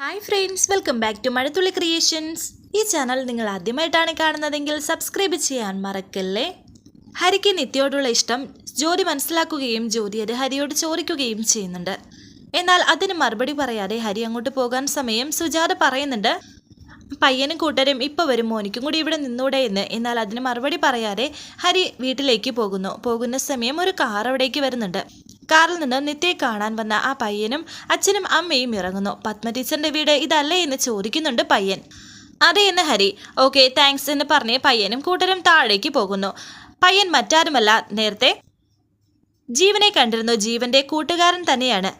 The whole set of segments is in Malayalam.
Hi friends welcome back to Mazhathulli creations ഈ ചാനൽ നിങ്ങൾ ആദ്യമായിട്ടാണ് കാണുന്നതെങ്കിൽ സബ്സ്ക്രൈബ് ചെയ്യാൻ മറക്കല്ലേ? ഹരിക്ക് നിത്യയോടുള്ള ഇഷ്ടം ജോലി മനസ്സിലാക്കുകയും ജ്യോതി അത് ഹരിയോട് ചോദിക്കുകയും ചെയ്യുന്നുണ്ട്. എന്നാൽ അതിന് മറുപടി പറയാതെ ഹരി അങ്ങോട്ട് പോകാൻ സമയം സുജാത പറയുന്നുണ്ട് പയ്യനും കൂട്ടരും ഇപ്പോൾ വരും മോനിക്കും കൂടി ഇവിടെ നിന്നൂടെ എന്ന്. എന്നാൽ അതിന് മറുപടി പറയാതെ ഹരി വീട്ടിലേക്ക് പോകുന്നു. പോകുന്ന സമയം ഒരു കാർ അവിടേക്ക് വരുന്നുണ്ട്. കാറിൽ നിന്ന് നിത്യയെ കാണാൻ വന്ന ആ പയ്യനും അച്ഛനും അമ്മയും ഇറങ്ങുന്നു. പത്മ ടീച്ചറിന്റെ വീട് ഇതല്ലേ എന്ന് ചോദിക്കുന്നുണ്ട് പയ്യൻ. അതെ എന്ന് ഹരി. ഓക്കെ താങ്ക്സ് എന്ന് പറഞ്ഞ് പയ്യനും കൂട്ടരും താഴേക്ക് പോകുന്നു. പയ്യൻ മറ്റാരുമല്ല നേരത്തെ ജീവനെ കണ്ടിരുന്നു. ജീവന്റെ കൂട്ടുകാരൻ തന്നെയാണ്.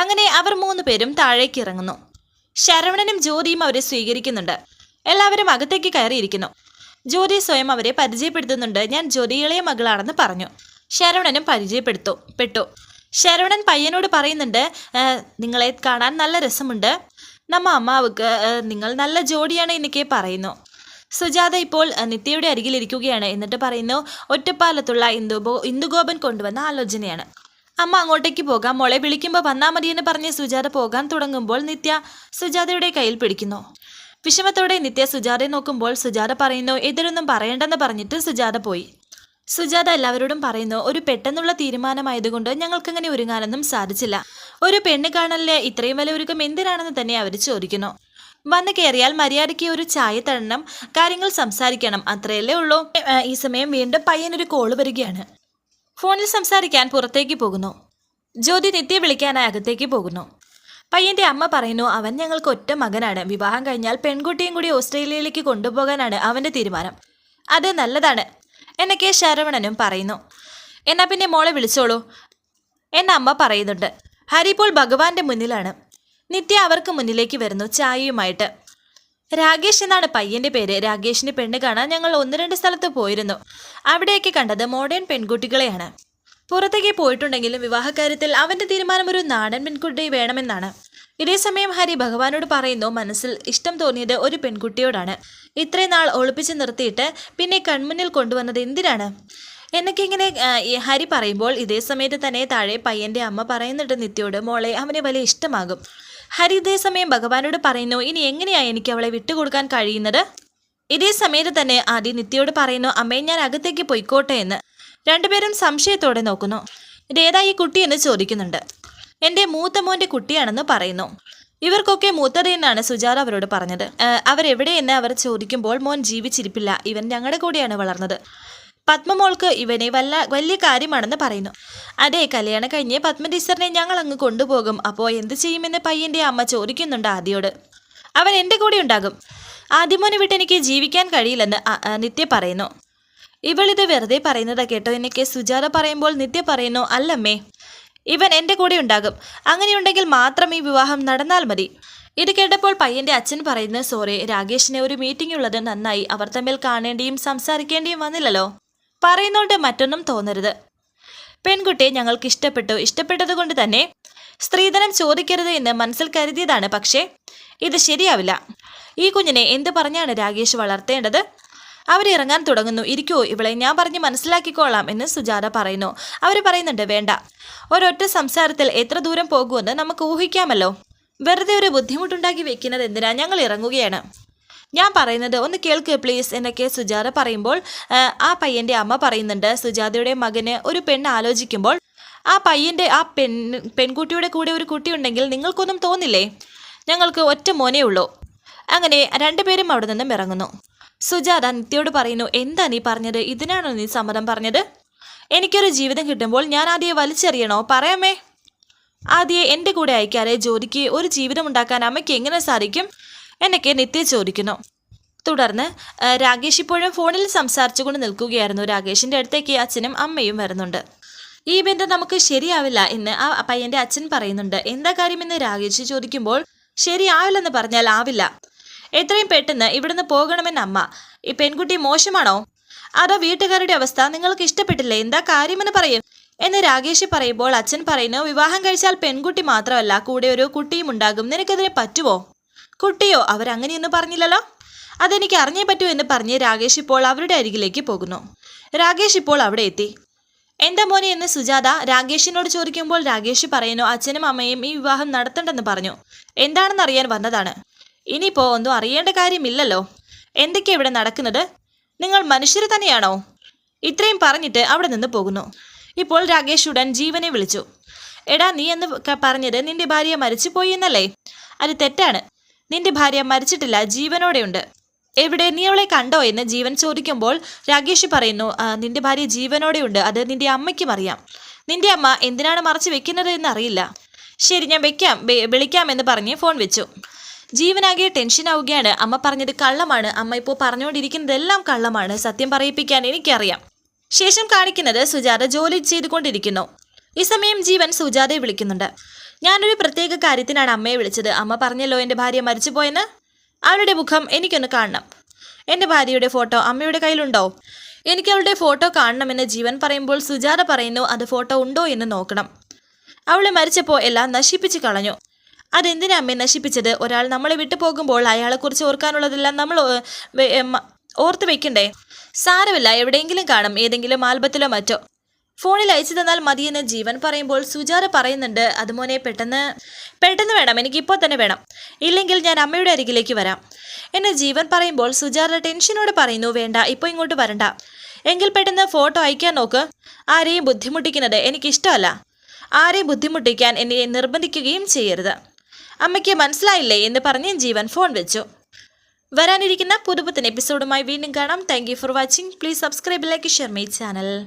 അങ്ങനെ അവർ മൂന്ന് പേരും താഴേക്ക് ഇറങ്ങുന്നു. ശരവണനും ജ്യോതിയും അവരെ സ്വീകരിക്കുന്നുണ്ട്. എല്ലാവരും അകത്തേക്ക് കയറിയിരിക്കുന്നു. ജ്യോതി സ്വയം അവരെ പരിചയപ്പെടുത്തുന്നുണ്ട്. ഞാൻ ജ്യോതി ഇളയ മകളാണെന്ന് പറഞ്ഞു. ശരവണനും പരിചയപ്പെടുത്തു പെട്ടു. ശരവണൻ പയ്യനോട് പറയുന്നുണ്ട് നിങ്ങളെ കാണാൻ നല്ല രസമുണ്ട്. നമ്മ അമ്മാവുക്ക് നിങ്ങൾ നല്ല ജോഡിയാണ് എന്നൊക്കെ പറയുന്നു. സുജാത ഇപ്പോൾ നിത്യയുടെ അരികിലിരിക്കുകയാണ് എന്നിട്ട് പറയുന്നു ഒറ്റപ്പാലത്തുള്ള ഇന്ദുബോ ഇന്ദുഗോപൻ കൊണ്ടുവന്ന ആലോചനയാണ്. അമ്മ അങ്ങോട്ടേക്ക് പോകാം. മോളെ വിളിക്കുമ്പോൾ വന്നാ മതിയെന്ന് പറഞ്ഞ് സുജാത പോകാൻ തുടങ്ങുമ്പോൾ നിത്യ സുജാതയുടെ കയ്യിൽ പിടിക്കുന്നു. വിഷമത്തോടെ നിത്യ സുജാതയെ നോക്കുമ്പോൾ സുജാത പറയുന്നു എതിരൊന്നും പറയണ്ടെന്ന് പറഞ്ഞിട്ട് സുജാത പോയി. സുജാത എല്ലാവരോടും പറയുന്നു ഒരു പെട്ടെന്നുള്ള തീരുമാനമായതുകൊണ്ട് ഞങ്ങൾക്കങ്ങനെ ഒരുങ്ങാനൊന്നും സാധിച്ചില്ല. ഒരു പെണ്ണ് കാണലിലെ ഇത്രയും വലിയ ഒരുക്കം എന്തിനാണെന്ന് തന്നെ അവർ ചോദിക്കുന്നു. വന്ന് കയറിയാൽ മര്യാദയ്ക്ക് ഒരു ചായ തരണം കാര്യങ്ങൾ സംസാരിക്കണം അത്രയല്ലേ ഉള്ളൂ. ഈ സമയം വീണ്ടും പയ്യനൊരു കോൾ വരികയാണ്. ഫോണിൽ സംസാരിക്കാൻ പുറത്തേക്ക് പോകുന്നു. ജ്യോതി നിത്യ വിളിക്കാനായി അകത്തേക്ക് പോകുന്നു. പയ്യന്റെ അമ്മ പറയുന്നു അവൻ ഞങ്ങൾക്ക് ഒറ്റ മകനാണ്. വിവാഹം കഴിഞ്ഞാൽ പെൺകുട്ടിയും കൂടി ഓസ്ട്രേലിയയിലേക്ക് കൊണ്ടുപോകാനാണ് അവന്റെ തീരുമാനം. അത് നല്ലതാണ്. എന്നൊക്കെ ശരവണനും പറയുന്നു. എന്നാ പിന്നെ മോളെ വിളിച്ചോളൂ. എന്ന അമ്മ പറയുന്നുണ്ട്. ഹരി ഇപ്പോൾ ഭഗവാന്റെ മുന്നിലാണ്. നിത്യ അവർക്ക് മുന്നിലേക്ക് വരുന്നു ചായയുമായിട്ട്. രാഗേഷ് എന്നാണ് പയ്യന്റെ പേര്. രാഗേഷിന് പെണ്ണ് കാണാൻ ഞങ്ങൾ ഒന്ന് രണ്ട് സ്ഥലത്ത് പോയിരുന്നു. അവിടെയൊക്കെ കണ്ടത് മോഡേൺ പെൺകുട്ടികളെയാണ്. പുറത്തേക്ക് പോയിട്ടുണ്ടെങ്കിലും വിവാഹകാര്യത്തിൽ അവന്റെ തീരുമാനം ഒരു നാടൻ പെൺകുട്ടി വേണമെന്നാണ്. ഇതേസമയം ഹരി ഭഗവാനോട് പറയുന്നു മനസ്സിൽ ഇഷ്ടം തോന്നിയത് ഒരു പെൺകുട്ടിയോടാണ്. ഇത്രയും നാൾ ഒളിപ്പിച്ച് നിർത്തിയിട്ട് പിന്നെ കൺമുന്നിൽ കൊണ്ടുവന്നത് എന്തിനാണ്? എന്നൊക്കെ ഇങ്ങനെ ഹരി പറയുമ്പോൾ ഇതേ സമയത്ത് തന്നെ താഴെ പയ്യന്റെ അമ്മ പറയുന്നുണ്ട് നിത്യോട് മോളെ അവന് വലിയ ഇഷ്ടമാകും. ഹരി ഇതേ സമയം ഭഗവാനോട് പറയുന്നു ഇനി എങ്ങനെയാ എനിക്ക് അവളെ വിട്ടുകൊടുക്കാൻ കഴിയുന്നത്? ഇതേ സമയത്ത് തന്നെ ആദി നിത്യയോട് പറയുന്നു അമ്മയെ ഞാൻ അകത്തേക്ക് പൊയ്ക്കോട്ടെ എന്ന്. രണ്ടുപേരും സംശയത്തോടെ നോക്കുന്നു. ഇതേതാ ഈ കുട്ടി എന്ന് ചോദിക്കുന്നുണ്ട്. എന്റെ മൂത്ത മോന്റെ കുട്ടിയാണെന്ന് പറയുന്നു. ഇവർക്കൊക്കെ മൂത്തത് എന്നാണ് സുജാത അവരോട് പറഞ്ഞത്. അവരെവിടെ അവരെവിടെയെന്ന് അവർ ചോദിക്കുമ്പോൾ മോൻ ജീവിച്ചിരിപ്പില്ല. ഇവൻ ഞങ്ങളുടെ കൂടെയാണ് വളർന്നത്. പത്മമോൾക്ക് ഇവനെ വല്ല വലിയ കാര്യമാണെന്ന് പറയുന്നു. അതെ കല്യാണം കഴിഞ്ഞ് പത്മ ടീച്ചറിനെ ഞങ്ങൾ അങ്ങ് കൊണ്ടുപോകും. അപ്പോൾ എന്ത് ചെയ്യുമെന്ന് പയ്യന്റെ അമ്മ ചോദിക്കുന്നുണ്ട് ആദ്യോട്. അവൻ എന്റെ കൂടെ ഉണ്ടാകും. ആദ്യമോനെ വിട്ട് എനിക്ക് ജീവിക്കാൻ കഴിയില്ലെന്ന് നിത്യ പറയുന്നു. ഇവളിത് വെറുതെ പറയുന്നതാ കേട്ടോ എന്നൊക്കെ സുജാത പറയുമ്പോൾ നിത്യ പറയുന്നു അല്ലമ്മേ ഇവൻ എന്റെ കൂടെ ഉണ്ടാകും. അങ്ങനെയുണ്ടെങ്കിൽ മാത്രം ഈ വിവാഹം നടന്നാൽ മതി. ഇത് കേട്ടപ്പോൾ പയ്യന്റെ അച്ഛൻ പറയുന്ന സോറി രാകേഷിന് ഒരു മീറ്റിംഗ് ഉള്ളത് നന്നായി. അവർ തമ്മിൽ കാണേണ്ടിയും സംസാരിക്കേണ്ടിയും വന്നില്ലല്ലോ. പറയുന്നോണ്ട് മറ്റൊന്നും തോന്നരുത്. പെൺകുട്ടിയെ ഞങ്ങൾക്ക് ഇഷ്ടപ്പെട്ടു. ഇഷ്ടപ്പെട്ടത് കൊണ്ട് തന്നെ സ്ത്രീധനം ചോദിക്കരുത് എന്ന് മനസ്സിൽ കരുതിയതാണ്. പക്ഷേ ഇത് ശരിയാവില്ല. ഈ കുഞ്ഞിനെ എന്ത് പറഞ്ഞാണ് രാകേഷ് വളർത്തേണ്ടത്? അവരിറങ്ങാൻ തുടങ്ങുന്നു. ഇരിക്കൂ ഇവളെ ഞാൻ പറഞ്ഞ് മനസ്സിലാക്കിക്കോളാം എന്ന് സുജാത പറയുന്നു. അവർ പറയുന്നുണ്ട് വേണ്ട. ഒരൊറ്റ സംസാരത്തിൽ എത്ര ദൂരം പോകുമെന്ന് നമുക്ക് ഊഹിക്കാമല്ലോ. വെറുതെ ഒരു ബുദ്ധിമുട്ടുണ്ടാക്കി വെക്കുന്നത് എന്തിനാ? ഞങ്ങൾ ഇറങ്ങുകയാണ്. ഞാൻ പറയുന്നത് ഒന്ന് കേൾക്ക് പ്ലീസ് എന്നൊക്കെ സുജാത പറയുമ്പോൾ ആ, പയ്യന്റെ അമ്മ പറയുന്നുണ്ട്. സുജാതയുടെ മകന് ഒരു പെണ്ണ് ആലോചിക്കുമ്പോൾ ആ പയ്യന്റെ ആ പെൺ പെൺകുട്ടിയുടെ കൂടെ ഒരു കുട്ടി ഉണ്ടെങ്കിൽ നിങ്ങൾക്കൊന്നും തോന്നില്ലേ? ഞങ്ങൾക്ക് ഒറ്റ മോനേ ഉള്ളൂ. അങ്ങനെ രണ്ടുപേരും അവിടെ നിന്നും ഇറങ്ങുന്നു. സുജാത നിത്യയോട് പറയുന്നു എന്താ നീ പറഞ്ഞത്? ഇതിനാണോ നീ സമ്മതം പറഞ്ഞത്? എനിക്കൊരു ജീവിതം കിട്ടുമ്പോൾ ഞാൻ ആദ്യം വലിച്ചെറിയണോ? പറയാമേ. ആദ്യം എന്റെ കൂടെ അയക്കാതെ ജോലിക്ക് ഒരു ജീവിതം ഉണ്ടാക്കാൻ അമ്മയ്ക്ക് എങ്ങനെ സാധിക്കും? എന്നൊക്കെ നിത്യ ചോദിക്കുന്നു. തുടർന്ന് രാകേഷ് ഇപ്പോഴും ഫോണിൽ സംസാരിച്ചുകൊണ്ട് നിൽക്കുകയായിരുന്നു. രാകേഷിന്റെ അടുത്തേക്ക് അച്ഛനും അമ്മയും വരുന്നുണ്ട്. ഈ ബന്ധം നമുക്ക് ശരിയാവില്ല എന്ന് ആ പയ്യന്റെ അച്ഛൻ പറയുന്നുണ്ട്. എന്താ കാര്യമെന്ന് രാകേഷ് ചോദിക്കുമ്പോൾ ശരിയാവില്ലെന്ന് പറഞ്ഞാൽ ആവില്ല. എത്രയും പെട്ടെന്ന് ഇവിടുന്ന് പോകണമെന്ന് അമ്മ. ഈ പെൺകുട്ടി മോശമാണോ? അതോ വീട്ടുകാരുടെ അവസ്ഥ നിങ്ങൾക്ക് ഇഷ്ടപ്പെട്ടില്ലേ? എന്താ കാര്യമെന്ന് പറയും. എന്ന് രാകേഷ് പറയുമ്പോൾ അച്ഛൻ പറയുന്നു വിവാഹം കഴിച്ചാൽ പെൺകുട്ടി മാത്രമല്ല കൂടെ ഒരു കുട്ടിയും ഉണ്ടാകും. നിനക്കതിന് പറ്റുമോ കുട്ടിയോ? അവരങ്ങനെയൊന്നും പറഞ്ഞില്ലല്ലോ? അതെനിക്ക് അറിഞ്ഞേ പറ്റൂ എന്ന് പറഞ്ഞ് രാകേഷ് ഇപ്പോൾ അവരുടെ അരികിലേക്ക് പോകുന്നു. രാകേഷ് ഇപ്പോൾ അവിടെ എത്തി. എന്താ മോനെ എന്ന് സുജാത? രാകേഷിനോട് ചോദിക്കുമ്പോൾ രാകേഷ് പറയുന്നു അച്ഛനും അമ്മയും ഈ വിവാഹം നടത്തണ്ടെന്ന് പറഞ്ഞു. എന്താണെന്ന് അറിയാൻ വന്നതാണ്. ഇനിയിപ്പോ ഒന്നും അറിയേണ്ട കാര്യമില്ലല്ലോ. എന്തൊക്കെയാണ് ഇവിടെ നടക്കുന്നത്? നിങ്ങൾ മനുഷ്യർ തന്നെയാണോ? ഇത്രയും പറഞ്ഞിട്ട് അവിടെ നിന്ന് പോകുന്നു. ഇപ്പോൾ രാകേഷ് ഉടൻ ജീവനെ വിളിച്ചു. എടാ നീ എന്ന് പറഞ്ഞത് നിന്റെ ഭാര്യ മരിച്ചുപോയി എന്നല്ലേ? അത് തെറ്റാണ്. നിന്റെ ഭാര്യ മരിച്ചിട്ടില്ല ജീവനോടെയുണ്ട് എവിടെ? നീ അവളെ കണ്ടോ എന്ന് ജീവൻ ചോദിക്കുമ്പോൾ രാകേഷ് പറയുന്നു നിന്റെ ഭാര്യ ജീവനോടെയുണ്ട് അത് നിന്റെ അമ്മയ്ക്കും അറിയാം. നിന്റെ അമ്മ എന്തിനാണ് മറച്ചു വെക്കുന്നത് എന്നറിയില്ല. ശരി ഞാൻ വെക്കാം. വെ- വിളിക്കാം എന്ന് പറഞ്ഞ് ഫോൺ വെച്ചു. ജീവനാകെ ടെൻഷൻ ആവുകയാണ് അമ്മ പറഞ്ഞത് കള്ളമാണ്. അമ്മ ഇപ്പോൾ പറഞ്ഞുകൊണ്ടിരിക്കുന്നതെല്ലാം കള്ളമാണ്. സത്യം പറയിപ്പിക്കാൻ എനിക്കറിയാം. ശേഷം കാണിക്കുന്നത് സുജാത ജോലി ചെയ്തുകൊണ്ടിരിക്കുന്നു. ഈ സമയം ജീവൻ സുജാതയെ വിളിക്കുന്നുണ്ട്. ഞാനൊരു പ്രത്യേക കാര്യത്തിനാണ് അമ്മയെ വിളിച്ചത്. അമ്മ പറഞ്ഞല്ലോ എന്റെ ഭാര്യ മരിച്ചുപോയെന്ന്. അവളുടെ മുഖം എനിക്കൊന്ന് കാണണം. എന്റെ ഭാര്യയുടെ ഫോട്ടോ അമ്മയുടെ കയ്യിലുണ്ടോ? എനിക്ക് അവളുടെ ഫോട്ടോ കാണണമെന്ന് ജീവൻ പറയുമ്പോൾ സുജാത പറയുന്നു അത് ഫോട്ടോ ഉണ്ടോ എന്ന് നോക്കണം. അവളെ മരിച്ചപ്പോൾ എല്ലാം നശിപ്പിച്ച് കളഞ്ഞു. അതെന്തിനാ അമ്മയെ നശിപ്പിച്ചത്? ഒരാൾ നമ്മളെ വിട്ടു പോകുമ്പോൾ അയാളെക്കുറിച്ച് ഓർക്കാനുള്ളതെല്ലാം നമ്മൾ ഓർത്ത് വെക്കണ്ടേ? സാരമില്ല എവിടെയെങ്കിലും കാണും ഏതെങ്കിലും ആൽബത്തിലോ മറ്റോ. ഫോണിൽ അയച്ചു തന്നാൽ മതിയെന്ന് ജീവൻ പറയുമ്പോൾ സുജാത പറയുന്നുണ്ട് അത് പെട്ടെന്ന് പെട്ടെന്ന് വേണം എനിക്ക് ഇപ്പോൾ തന്നെ വേണം. ഇല്ലെങ്കിൽ ഞാൻ അമ്മയുടെ അരികിലേക്ക് വരാം. എന്ന് ജീവൻ പറയുമ്പോൾ സുജാത ടെൻഷനോട് പറയുന്നു വേണ്ട ഇപ്പോൾ ഇങ്ങോട്ട് വരണ്ട. എങ്കിൽ പെട്ടെന്ന് ഫോട്ടോ അയക്കാൻ നോക്ക്. ആരെയും ബുദ്ധിമുട്ടിക്കുന്നത് എനിക്കിഷ്ടമല്ല. ആരെയും ബുദ്ധിമുട്ടിക്കാൻ എന്നെ നിർബന്ധിക്കുകയും ചെയ്യരുത്. അമ്മയ്ക്ക് മനസ്സിലായില്ലേ എന്ന് പറഞ്ഞ് ജീവൻ ഫോൺ വെച്ചു. വരാനിരിക്കുന്ന പുതുപുത്തൻ എപ്പിസോഡുമായി വീണ്ടും കാണാം. Thank for watching please subscribe like share my channel